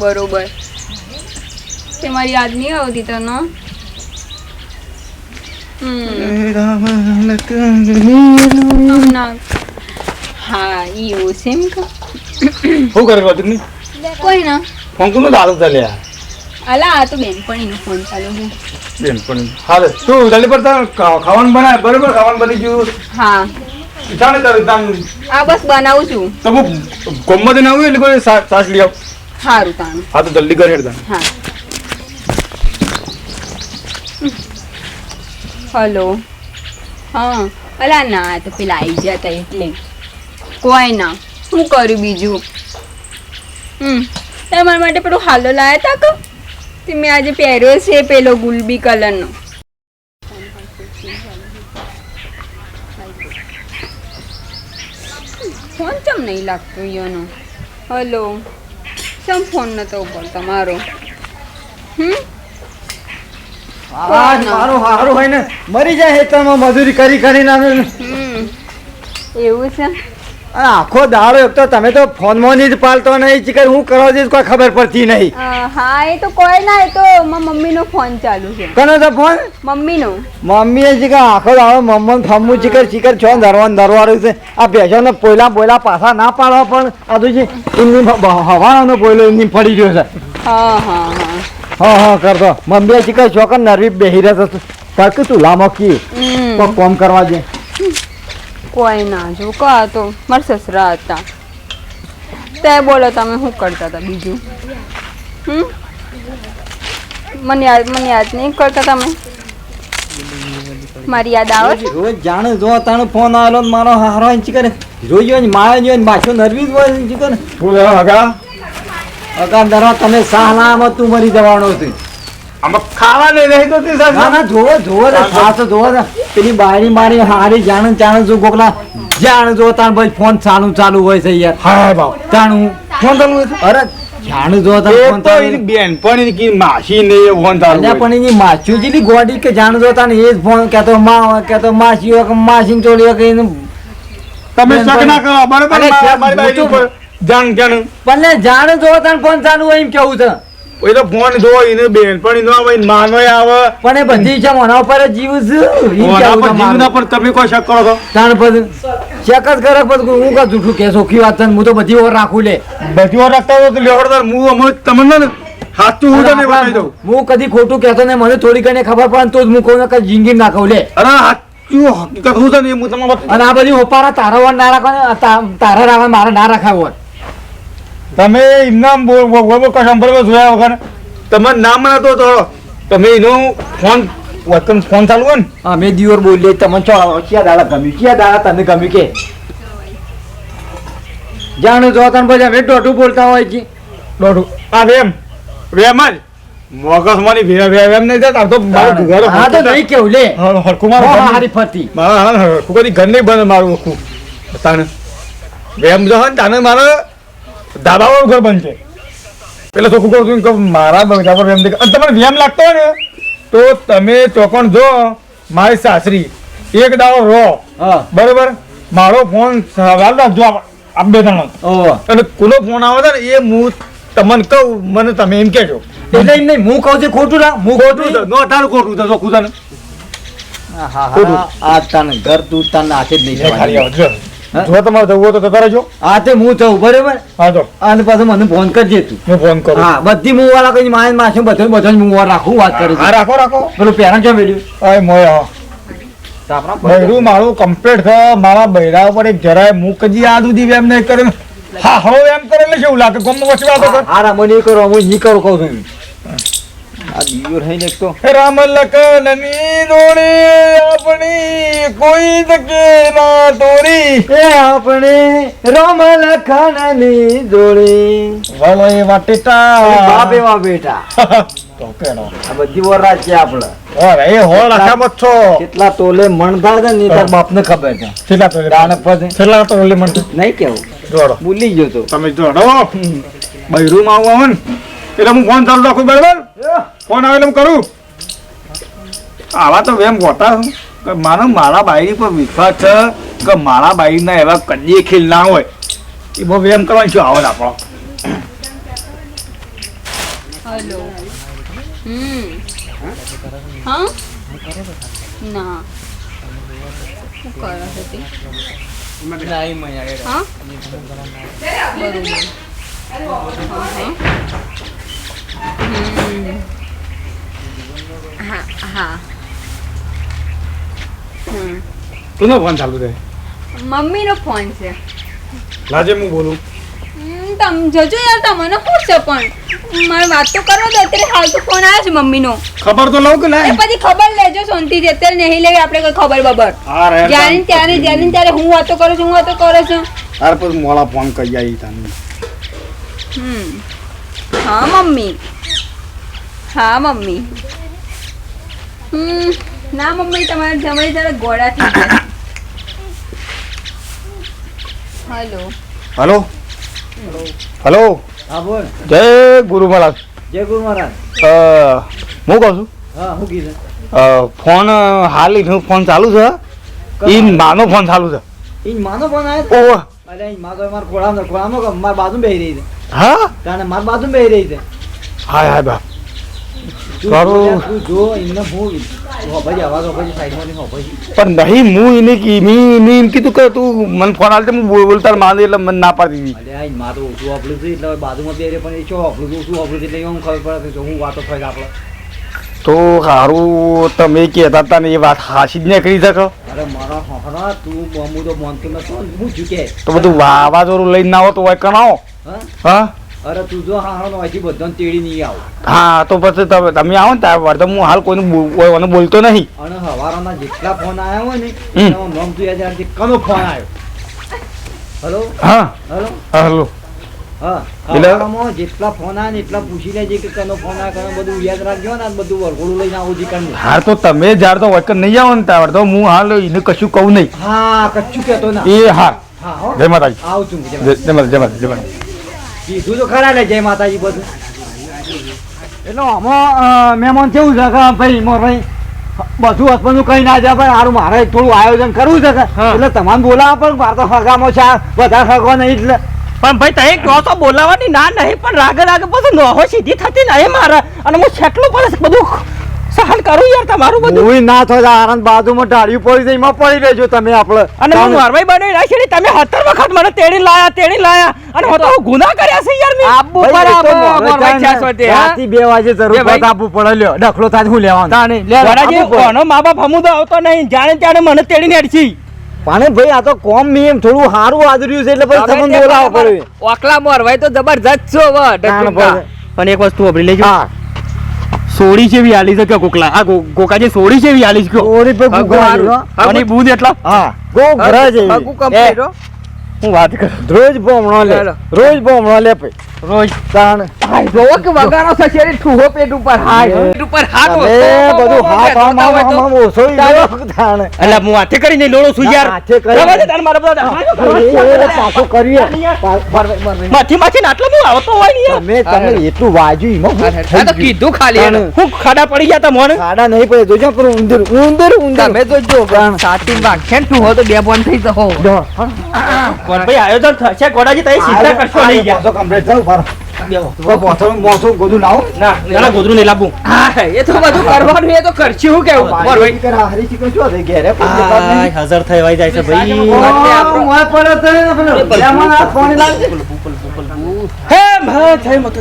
બરોબર. તે મારી યાદ નહીં આવતી તને? હા ઈ એવું છે એમ કે. શું કરે બધું કોઈ ના. ફોન કોનો દારૂ ચાલ્યા અલા આ તો બેનપણીનો ફોન ચાલુ છે. બેન પણ હાલે તું જલ્દી પર ખાવાનું બનાય બરોબર? ખાવાનું બની ગયું. હા. જાણે તારે તામ આ બસ બનાવું છું. તો ગમત ના હોય એટલે કોઈ સાસ લઈ આવ સારું તાણ. હા તો જલ્દી કરી હેડ હા. હલો. હા અલા ના તો પેલા આવી જતા એટલે. કોઈ ના. શું કર્યું બીજું? હમ. તમારા માટે પેલો હાલો લાયા તા કે? તે મેં આજે પહેર્યો છે પેલો ગુલબી કલરનો. ફોન ચમ નહીં લાગતો ઈયોનો? હલો. ચમ ફોન નતો ઉપર તમારો હમ? આજ મારું હારું હોય ને મરી જાય હેતરમાં મજૂરી કરી કરીને અમે હમ. એવું છે? આખો દાડો એક તો તમે તો ફોનમાં જ પાલતો નહીં ચીકર હું કરવા જઈશ કોઈ ખબર પડતી નહીં. હા એ તો કોઈ ના એ તો મમ્મીનો ફોન ચાલુ છે. કોનો તો ફોન? મમ્મીનો. મમ્મીએ ચીકર આખો દાડો મમ્મન ફમ્મુ ચીકર ચીકર છો ધરવાનું ધરવાનું છે. આ ભેંસોને પોયલા પોયલા પાછા ના પાડવા પણ આ તો છે એમની હવાનો પોયલો એમની પડી ગયો છે. હા હા હા. હા હા કરતો. મમ્મીએ ચીકર ચોકન નરવી બેહી રહેતો તક તું લામો કી કોમ કરવા દે. કોઈ ના જો, કા તો મારા સસરા હતા. તે બોલો તમે શું કરતા હતા બીજું? હમ? મને યાદ મને યાદ નહીં કરતા તમે? મારી યાદ આવે? છે રોજ જાણે જો તાનો ફોન આવેલો ને મારો હારો ઇંચ કરે? રોજ જોઈને મારે જોઈને માછો નરવી જ હોય ઇંચ કરે? શું લેવા હગા હગા દરવા તમે સાહલામાં તું મરી જવાનો છે. આમાં ખાવા નહીં તો તે ના ના જોવો જોવો ને જોવો પેલી બારી મારી હારી જાણે જાણે જો ગોકલા જાણે જો તાણ ભાઈ ફોન ચાલુ ચાલુ હોય છે યાર. હા બાપ. જાણું ફોન ચાલુ હોય અરે જાણે જો તાણ ફોન તો ચાલુ એની કી માસી ને એ ફોન ચાલુ હોય. પણ એની માછું જેલી ગોડી કે જાણે જો તાણ એ જ ફોન કહેતો માં હોય કહેતો માસી હોય કે માસી હોય કે તમે શક ના કરો બરાબર અરે મા- શક મારી બાઈ ઉપર જાણ જાણ. પણ જાણે જો તાણ ફોન ચાલુ હોય એમ કેવું છે? એ તો ફોન જો એને બેનપણી નો આવે માનો આવે. પણ એ બધી છે મોના ઉપર જીવ છે. પર જીવના પર તમે કોઈ શક કરો છો? તાણ પછી ચેક જ કરે પછી હું કા જૂઠું કે સોખી વાત છે હું તો બધી ઓર રાખું લે. બધી વાર રાખતા તો લેવડદાર હું અમે તમને ને સાચું હું તને બતાવી દઉં. હું કદી ખોટું કહેતો ને મને થોડી ઘણી ખબર પડે તો જ હું કોઈ કઈ જિંદગી ના કહું લે. અરે સાચું હકીકત હું તને હું તમને અને આ બધી ઓપારા તારા વાર ના રાખો ને આ તા- તારા રાખવા મારા ના રાખાવ હોય. તમે એમના બરોબર જોયા વગર? તમે નામ ના તો તમે એનો ફોન વર્કન ફોન ચાલુ હોય ને? અમે દિવર બોલીએ તમને ચો ક્યાં દાડા ગમ્યું? ક્યાં દાડા તમે ગમ્યું કે? જાણું જો તને પછી અમે દોઢું બોલતા હોય છે. દોઢું. આ વેમ. વેમ જ. મોગસ મારી વે વે વેમ નહીં જતા તો મારો ઘર હા તો નહીં કેવું લે. હરકું મારું હારી ફરતી. મારા હરકું કરી ઘર નહીં બને મારું હરકું તાને વેમ જો તાને મારે ધાબાવાળું ઘર બનશે. પેલા ચોખ્ખું કરું છું કે મારા બગીચા પર વેમ દેખાય. તમને વેમ લાગતો હોય ને તો તમે ચોકણ જો મારી સાસરી. એક દાડો રો હા. બરોબર? મારો ફોન સવાલ રાખજો આપ- બે ત્રણ અને કુલો ફોન આવે છે ને એ હું તમને કહું મને તમે એમ કહેજો. એટલે એમ નહીં હું કહું છું ખોટું ના હું ખોટું નો તારું ખોટું તો ખુદાને આ તને ઘર તું તને હાથે જ. નહીં જો તમારે જવું હોય તો જતા રહેજો. હા તે હું જઉં બરાબર? હા તો અને પાછું મને ફોન કરજે તું. હું ફોન કરું. હા બધી હું વાળા કઈ માય માસે બધું બધું હું રાખું વાત કરું હા રાખો રાખો. પેલું પેરણ કેમ મેળ્યું? અય મોય હા. બૈરું મારું કમ્પ્લીટ થયો મારા બૈરા ઉપર એક જરાય મુક જી આ દુધી એમ નહીં કર્યું. હા હવે એમ કરે એટલે શું લાગે. ગમ વચ્ચે વાતો કર. હારા મને એ કરો હું નહીં કરું કહું છું આ દીવો થઈ ને એક તો. રામ લખનની દોડી આપણી કોઈ તકે ના તોડી. એ આપણે રોમ લખણની જોડી વાલો એ વાટેટા બાપે વા બેટા. તો કેનો? આ બધી વાર છે આપણે. ઓરે એ હોળ આખા છો. કેટલા તોલે મણધાર છે ને તાર બાપને ખબર છે. કેટલા તોલે દાન પછી કેટલા તોલે ઓલી નહીં કેવું. જોડો. ભૂલી ગયો તો તમે જોડો. બૈરું માં આવું આવે ને. એટલે હું ફોન ચાલુ રાખું બરાબર? ફોન આવે એટલે હું કરું. આવા તો એમ ગોતા છું મારો મારા બાઈની પર વિશ્વાસ છે કે મારા બાઈના એવા કદી ખીલ ના હોય. એ બહુ વેમ કરવાની શું આવે આપણો. હલો. હમ. હા? ના. શું કરો છો તે? હા? બરોબર. તું ફોન ચાલુ રહે મમ્મીનો ફોન છે. લાજે હું બોલું? તમ જજો યાર તમને શું છે પણ? મારે વાત તો કરવા દો અત્યારે હાલ તો ફોન આવ્યો છે મમ્મીનો. ખબર તો લઉં કે ના પછી ખબર લેજો શાંતિથી અત્યારે નહીં લેવી આપણે કોઈ ખબર બબર. જ્યારે ત્યારે જ્યારે ત્યારે હું વાતો કરું છું હું વાતો કરું છું. અરે પછી મોળા ફોન કરી આવી તને. હમ. હા મમ્મી. હા મમ્મી. હમ. ના મમ્મી તમારે જમણી તરફ ગોળા થઈ ગયા. હલો. હલો. હલો. હા બોલ. જય ગુરુ મહારાજ. જય ગુરુ મહારાજ. હું કહું છું? હા શું કીધું. ફોન હાલ ઈનો ફોન ચાલુ છે ઈ માનો ફોન ચાલુ છે. ઈ માનો ફોન આવ્યો ઓહ. અરે ઈ માનો મારા ખોળામાં ખોળામાં કે મારા બાજુ બેહી રહી છે. હા? કારણ માર બાજુ બે રહી છે. હાય હાય તું તારું- જો એમને હું પણ નહીં હું એને મી એને એમ કીધું કે તું મને ફોન આલતે હું બોલતા માને એટલે મને ના પાડી દીધી. અરે આ માં તો ઓછું વાપરું છું એટલે બાજુમાં બે રે પણ એ શું વાપરું છું ઓછું એટલે હું ખબર પડે કે હું વાતો થાય આપણે તો સારું તમે કહેતા હતા ને એ વાત હાસી જ નીકળી શકો. અરે મારા હોહરા તું હું તો માનતો નતો હું ઝૂકે તો બધું વાવાઝોડું લઈને ના આવો તો હોય કણાવો હા? અરે તું જો હા હા અહીંથી બધાને તેડી નહીં આવ. હા તો પછી તમે તમે આવો ને ત્યારે વર્ત હું હાલ કોઈને કોઈને બોલતો નહીં. અને હવારોના જેટલા ફોન આવ્યા હોય ને. એમાં નામ તું યાદ રાખજે કનો ફોન આવ્યો હેલો હા. હલો હલો હા? હવારોમાં જેટલા ફોન આવ્યા ને એટલા પૂછી લેજે કે કનો ફોન આવ્યો કનો બધું યાદ રાખજો ને બધું વરઘોડું લઈને આવું જીકણ હા તો તમે જ્યારે તો વર્ક નહીં આવો ને ત્યારે તો હું હાલ એને કશું કહું નહીં. હા કશું કહેતો ના. એ હા. હા જય માતાજી. આવું છું જય જય જય માતાજી જય માતાજી જય માતાજી. કીધું તો ખરા ને જય માતાજી બધું. એટલે આમાં મહેમાન કેવું છે? કે ભાઈ મોર ભાઈ બધું હસબન્ડ કઈ ના જાય પણ સારું મારે થોડું આયોજન કરવું છે એટલે તમારે બોલાવો પણ મારે તો સગામો છે બધા હગવા નહીં એટલે. પણ ભાઈ તમે કહો તો બોલાવાની ના નહીં પણ રાગે રાગે પછી નોહો સીધી થતી નહીં મારે. અને હું છેટલું પડે બધું સહન કરું યાર તમારું બધું. હું ના થાય આનંદ બાજુમાં ઢાળ્યું પડી જાય એમાં પડી રહેજો તમે આપણે. અને હું મારવાઈ બનાવી રાખી ને તમે સત્તર વખત મને તેડી લાયા તેડી લાયા. અને હું તો ગુના કર્યા છે યાર મેં. આબુ. રાતથી બે વાગે જરૂર એ આબુ પડે લ્યો ડખલો થાય હું લેવાનું. વડાજી આપવું પડે. કોનો મા બાપ હમુદો આવતો નહીં જાણે ત્યારે મને તેડીને અડચી. પાણે ભાઈ આ તો કોમ મી એમ થોડું સારું આદર્યું છે એટલે પછી તમને બોલાવો પડે. ઓકલા મોરવાય તો જબરજસ્ત છો વ. પણ એક વસ્તુ વાપરી લેજો. હા. સોડી છે આલી છે કે કોકલા. આ કોકા જે સોડી છે આલી છે ઓરી પર અને બૂદ એટલા? હા. ગો ઘરા એ, હું વાત કરું. રોજ બોમણો લે. રોજ બોમણો લે ભાઈ. રોજ તાણ. જોવો કે વગાડો છે શેરી? ઠૂહો પેટ ઉપર હાથ પેટ ઉપર હાથ અરે બધું હાથ આમ આમ આમ આમ ઓછો ઈ ચાલો. ગયો તાણ. એટલે હું હાથે કરીને લોડો છું યાર. હાથે કરી. રવા મારા બધા? એ કરીએ. માથી માથી આટલો હું આવતો હોય ને તમે તમે એટલું વાજ્યું એમાં હું થઈ કીધું ખાલી. હું ખાડા પડી ગયા તા મોને. ખાડા નહીં પડે જોજો પણ ઉંદર ઉંદર ઉંદર. તમે તો સાચી તાણ. સાતી વાખ્યાન ઠૂહો તો બે બોન થઈ જહો. પણ ભાઈ આયોજન થશે? ગોડાજી તમે ચિંતા કરશો નહીં પોથળું મોસું બધું લાવો. ના ના ગોદરું નહીં લાવવું હા એ તો બધું કરવાનું એ તો કરશું હું કેવું મોર ભાઈ. ચિકન, હરી ચિકન શું હતી? ઘેરે. હાજર થવાઈ જાય છે ભાઈ. ઓહ, મોય પડે તો એને આ પાણી લાવજે. હે ભાઈ થઈ મત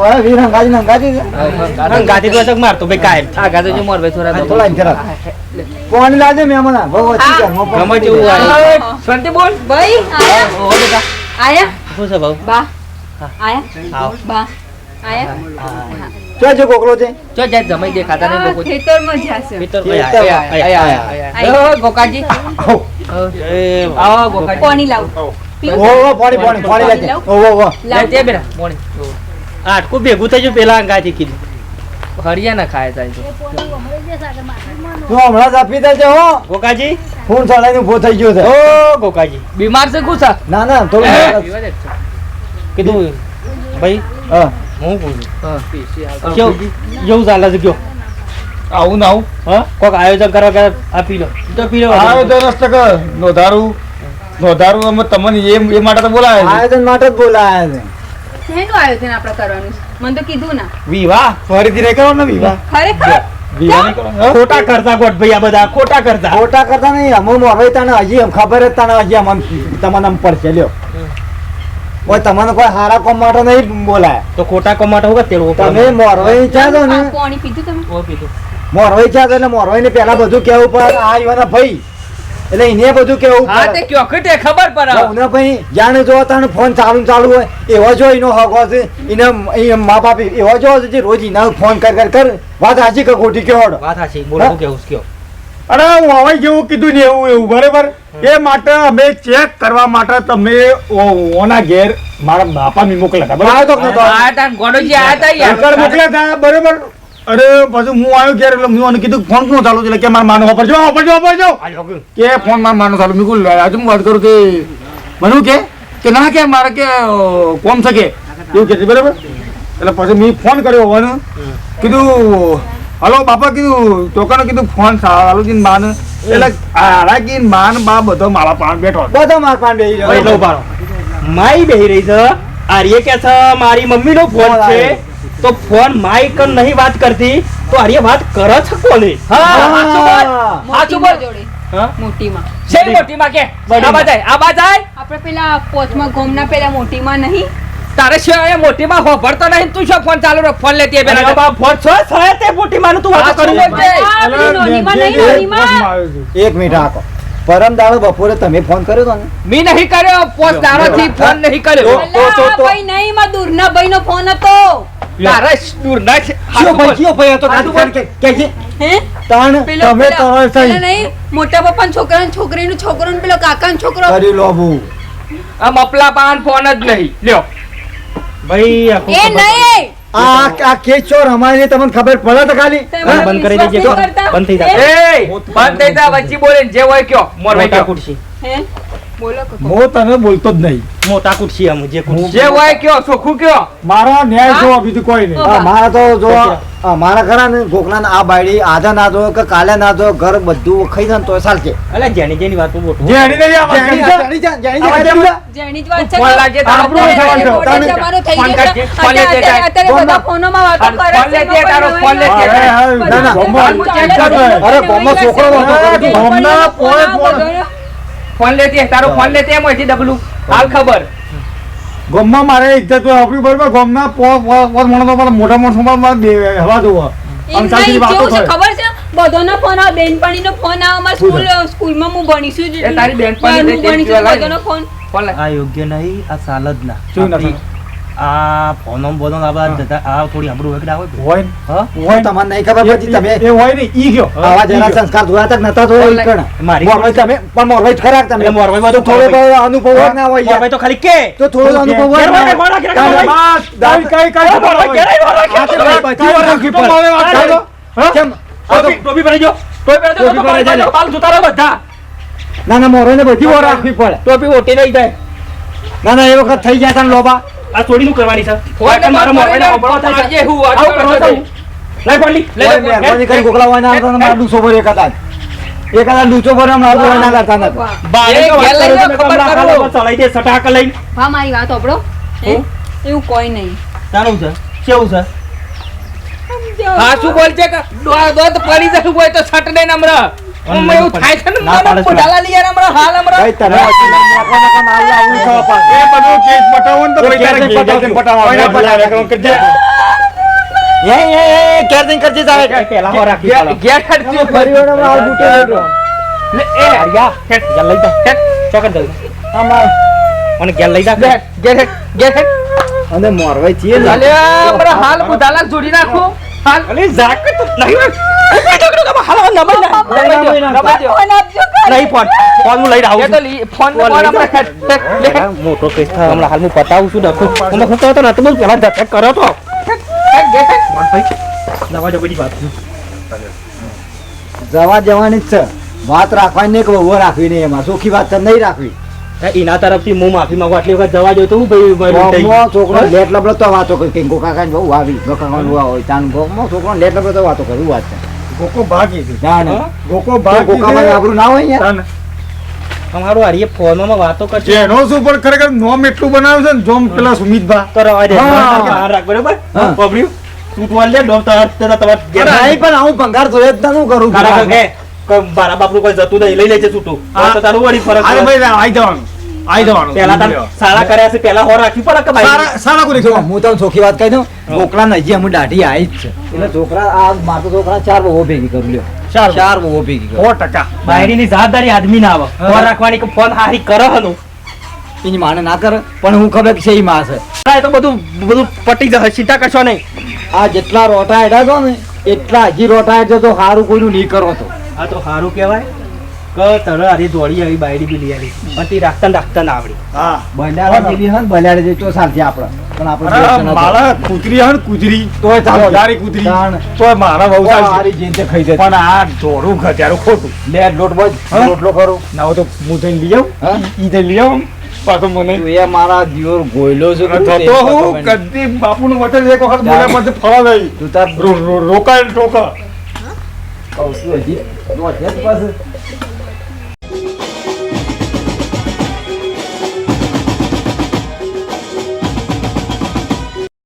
ઓય, વીર હંગાજી ને હંગાજી તો મારતો? ભાઈ કાયમ આ ગાતો જો મોર ભાઈ થોડા થોડા ઇંતરા. પાણી લાવજે મહેમાન આ. ભગવાન ચિકન, મોં ગમે. હોય. શાંતિ બોલ. ભાઈ આયા? આયા? શું છે ભાઈ બા. આયા? બા. આયા? ક્યાં છે કોકરો છે? જો જાય જમાઈ દેખાતા નહીં લોકો. ખેતરમાં જાશે ભીતર ભાઈ, આયા, આયા, આયા. ગોકાજી. આવો. આવો ગોકાજી. પાણી લાવ. પીવું? ઓહો, ઓહો, પાણી પાણી પાણી લાવજે લાવ? ઓહો, ઓહો. લાવ. તે બેટા મોણી. ભેગું થઈ ગયું પેલા અંગાથી કીધું. હરિયાના ખાય થાય છે તું. હમણાં જ આપી દેજે હો. ગોકાજી? ખૂન ચડાઈને ઊભો થઈ ગયો છે. ઓ ગોકાજી. બીમાર છે ગુસા ના ના થોડું કીધું ભાઈ હા. હું પૂછું કેવું? જેવું ચાલે છે કયો? આવું ના આવું. હા? કોક આયોજન કરવા કે આ પી લો. તો પી લો આયોજન તો કર. નોધારું. નોંધારું અમે તમને એ એ માટે તો બોલાવે છે. આયોજન માટે જ બોલાયા છે. શેનું આયોજન આપણે કરવાનું? છે મને તો કીધું ના. વિવાહ. ફરીથી નહીં કરવાનો વિવાહ? ખરેખર? ખોટા કરતા ગોટ ભાઈ આ બધા ખોટા કરતા ખોટા કરતા નહીં અમુક હવે તને હજી ખબર જ તને હજી અમને તમને આમ પડશે લ્યો. કોઈ તમને કોઈ હારા કોમ નહીં બોલાય. તો ખોટા કમાટ હોગા તેરો તમે મોરવાઈ ચા દો ને? પાણી પીધું તમે? ઓ પીધું. મોરવાઈ ચા દો એટલે મોરવાઈ ને પહેલા બધું કેવું પર આ ઈવાના ભાઈ. એટલે એને બધું કેવું હા તે પડે કયો કટે ખબર પર ઉના ભાઈ જાણે જો તને ફોન ચાલુ ચાલુ હોય. એવો જો એનો હક હશે એને એ મા બાપ એવો જો જે રોજ એના ફોન કર કર કર. વાત સાચી કે ખોટી કેવડ વાત હાચી બોલો કેવું કયો? અરે વાવાઈ હવે જેવું કીધું ને એવું એવું બરાબર? એ માટે અમે ચેક કરવા માટે તમે ઓના ઘેર મારા બાપા મી મોકલ્યા હતા બરાબર? તો કે નતો? આ તાન ગોડોજી આયા તા સરકાર યાર મોકલ્યા હતા બરાબર? અરે પછી હું આવ્યો ઘેર એટલે હું કીધું ફોન કોણ ચાલુ છે? એટલે કે મારા માનો વાપરજો વાપરજો વાપરજો. કે ફોન મારા માનો ચાલુ. મેં આજે હું વાત કરું કે મને કે કે ના કે મારે કે કોમ શકે એવું કે બરાબર? એટલે પછી મેં ફોન કર્યો હોવાનું. કીધું હલો બાપા કીધું ચોકાનો કીધું ફોન ચાલુ કીધું માન. એટલે આરા કીધું માન બા બધો મારા પાન બેઠો બધો માર પાન બેહી રહ્યો. ઉભારો. માઈ બેહી રહી છે. આર્ય કે છે મારી મમ્મીનો ફોન ફોન છે. તો ફોન માઈ કન નહીં વાત કરતી. તો આર્ય વાત કરે છે કોને? હા. સાચું બોલ. સાચું બોલ. જોડે. હા? મોટીમાં. છે મોટીમાં કે? આ બાજાય આ બાજાય આપણે પેલા પોચમાં ગોમના પેલા મોટીમાં નહીં. તારે છે એ મોટી માં હોભળતો નહીં તું શું ફોન ચાલુ રાખ? ફોન લેતી અરે બાપ ફોન છો? છે તે મોટી માનું તું વાત કરી. એક મિનિટ આકો પરમ દાડો બપોરે તમે ફોન કર્યો તો ને? મી નહીં કર્યો. પોસ દાડો થી ફોન નહીં કર્યો. તો- તો- તો- ભાઈ નહીં માં દૂરના ભાઈનો ફોન હતો. તારે દૂર ના છે. કયો ભાઈ કયો ભાઈ હતો? ગાડી કે કે હે? તાણ તમે તો સહી. નહીં મોટા પપ્પા છોકરા છોકરી નું છોકરો ને પેલો કાકાનો છોકરો. કરી લો બહુ. આ મપલા પાન ફોન જ નહીં. લ્યો. ભાઈ આખો એ નહીં! આ આ કેસ ચોર અમારે તમને ખબર પડે તો ખાલી. બંધ કરી દેજે? બંધ થઈ જા એ, બંધ થઈ જા વચ્ચે બોલે જે હોય કયો મોર ભાઈ કુર્સી હે? બોલો તને બોલતો જ નહીં મોટા કુર્સી આમ જે જે હોય કયો ચોખ્ખું કયો મારા ન્યાય હા? બીજું કોઈ નહીં હા. મારા તો જો મારા ખરા ને ગોખલા આ બાયડી આજે ના જો કે કાલે ના જો ઘર બધું ખાઈ જાય તો ચાલશે અલે જેની જેની વાતો બોટો જે હરી નહીં આ વાત જાણી કરી છે. જાણી જા- જાણી આ વાત જા- કરી છે. જેની જ વાત છે ફોન લાગે ફોન ફોન મોટો ફોન જમાનો થઈ ગયો છે. ફોન અત્યારે- બધા ફોનોમાં વાતો કરે છે, લેજે, એમાં તારો ફોન. નવાઈ અરે, ના, ના, છે. અરે, ગોમમાં છોકરો કરે છે. ગોમના પોએ ફોન. બધાનો. લેતી તારો ફોન લેતી એમ હોય ડબલું. હાલ ખબર. ગામમાં મારે ઇજ્જત હોય આપણી બરોબર ગામના પોર પો- પોત માણસો મારા મોટા માણસો મારા બે હવા જોવા. ખબર છે? બધોનો ફોન આવે બેનપણીનો ફોન આવે અમાર સ્કૂલ સ્કૂલમાં હું ભણીશું એ તારી બેનપણી જેવી ફોન. ફોન આ યોગ્ય નહીં આ સાલદ ના. આ ફોનો બોનો આ બધા આ થોડી આબરૂ વગડા હોય હોય ને, હોય ને. તમને નહીં ખબર પડતી તમે એ હોય ને ઈ ગયો. આવા જરા સંસ્કાર ધોયા તક નતા ધોયા ઈકણ? મારી મોરવાઈ તમે પણ મોરવાઈ ખરાક તમે? મોરવાઈ માં તો થોડો બહુ અનુભવ હોય ના હોય યાર. તો ખાલી કે. તો થોડો અનુભવ હોય ઘેર ના કે બસ, કાંઈ- કઈ કઈ મોરવાઈ કે તો ભાઈ બધી. મારે વાત કરો. હા? કેમ? ટોપી ટોપી પહેરી ટોપી પહેરી જો, ટોપી પહેરી ટોપી જાય. હાલ જોતા રહો બધા. ના ના મોરવાઈને બધી વાર રાખવી પડે. ટોપી ઓટી નહીં જાય. ના ના એ વખત થઈ ગયા તને લોબા. આ થોડી નું કરવાની છે. ફોન મારો મોબાઈલ ફોન થાય છે. આજે હું આ કરો છું. લઈ ફોન લઈ ઓય લે ફોન. મહેરબાની કરી હોય ના આવતા મારું ડૂસો ભરે એક હતા એક હતા ડૂસો ભરે હમણાં ના કરતા નથી બારે એ તો ખબર કરો. ચલાઈ દે સટાક લઈ હા મારી વાત સાંભળો એવું કોઈ નહીં. તારું છે? કેવું છે? હા શું બોલ છે કે દોત પડી જતું હોય તો છટ નહીં નમ્ર. હું એવું થાય છે ને ના મને છે. પોઢાલા લઈ યાર હમણાં હાલ હમણાં ભાઈ તમે નાખવા નાખવા મારી આવું થવા પાછું. એ બધું કેસ પટાવો ને તો તારે કેસ પટાવવાનું. કોઈને પટાવે. એટલે કરજે. એ એ એ કેર નહીં કરજે તારે પેલા હો રાખી ઘેર- ચાલો. ઘેર હેડ તું. ફરી હમણાં આ બૂટે લેજો. લે, એ યાર, હેડ, ઘેર લઈ જા. હેડ, ચોકન જલ્દી. આમાં મને ઘેર લઈ જા. ઘેર હેડ, ઘેર હેડ. અને મોરવાઈ છીએ ને અલ્યા, હમણાં હાલ પોઢાલા જોડી નાખું હાલ અલે ઝાક તો નહીં હું મોટો કેસ થાય હમણાં હાલ હું પતાવું છું ડખો હું કહું તો ને તો બહુ પેલા કર્યો તો. જવા જવાની જ છે. વાત રાખવાની કે વહુ રાખવી નહીં એમાં. સોખી વાત છે નહીં રાખવી. એના તરફથી હું માફી માંગુ. આટલી વખત જવા જો તો હું ભાઈ છોકરો લેટ લબડો તો વાતો કરી. કે ગોકા કાંઈ બહુ આવી ગોકા કાંઈ બહુ હોય તાન છોકરો લેટ લબડો તો વાતો કરી. વાત છે? ગોકો ભાગી હતી. ના ના. ગોકો ભાગી ગોકામાં હતી. આબરૂ ના હોય યાર તાને. અમારું ફોનમાં વાતો કરશે એનો શું પણ ખરેખર નોમ એટલું બનાવ્યું છે ને જોમ પેલા સુમિતભા. તો રવા દે બહાર રાખ બરોબર? પબડ્યું તું લે ડોમ તાર તાર તમાર નહીં પણ હું ભંગાર જોયે જ ના કરું? મારા બાપનું કોઈ જતું નહીં લઈ લેજે છૂટું. હા. તો તારું વળી ફરક અરે ભાઈ આઈ જવાનું. આઈ જવાનું પેલા તને સારા. કર્યા છે પેલા હો રાખવી પડે કે સારા સારા કોઈ છો હું તમને ચોખ્ખી વાત કહી દઉં. છોકરા નજી અમે દાઢી આવી જ છે. એટલે છોકરા આ મારો છોકરા ચાર બહુ ભેગી કરી લ્યો. ચાર ચાર બહુ ભેગી કરું. સો ટકા. બાયરીની જવાબદારી આદમી ના આવે ફોન રાખવાની કે ફોન હારી કરે હનું એની માને ના કરે પણ હું ખબર છે ઈ માં છે એ તો બધું બધું પટી જશે ચિંતા કરશો નહીં. આ જેટલા રોટા હેડા છો ને એટલા હજી રોટા હેડે તો સારું કોઈનું નહીં કરો તો. આ તો સારું કહેવાય. કે તને આરી દોડી આવી બાયડી બી લઈ આવી પણ તે રાખતા રાખતા ના આવડી. હા. તો આપણે પણ આપણે. મારા કૂતરી હે ને તોય ચાલશે. વધારે તોય મારા બહુ ઓ, ચાલશે ખાઈ જાય. પણ આ ધોરું ખત્યારું ખોટું. લે લોટ બોજ. હા? કરો ના હોય તો હું થઈને લઈ આવું. ઈ થઈને લઈ આવું. પાછો મને એ મારા દિયોર ગોયલો છે તું હું. કદી બાપુનું વચન એક વખત ફળા તું તાર રો- રોકાય ટોકા. હજી. પાછું.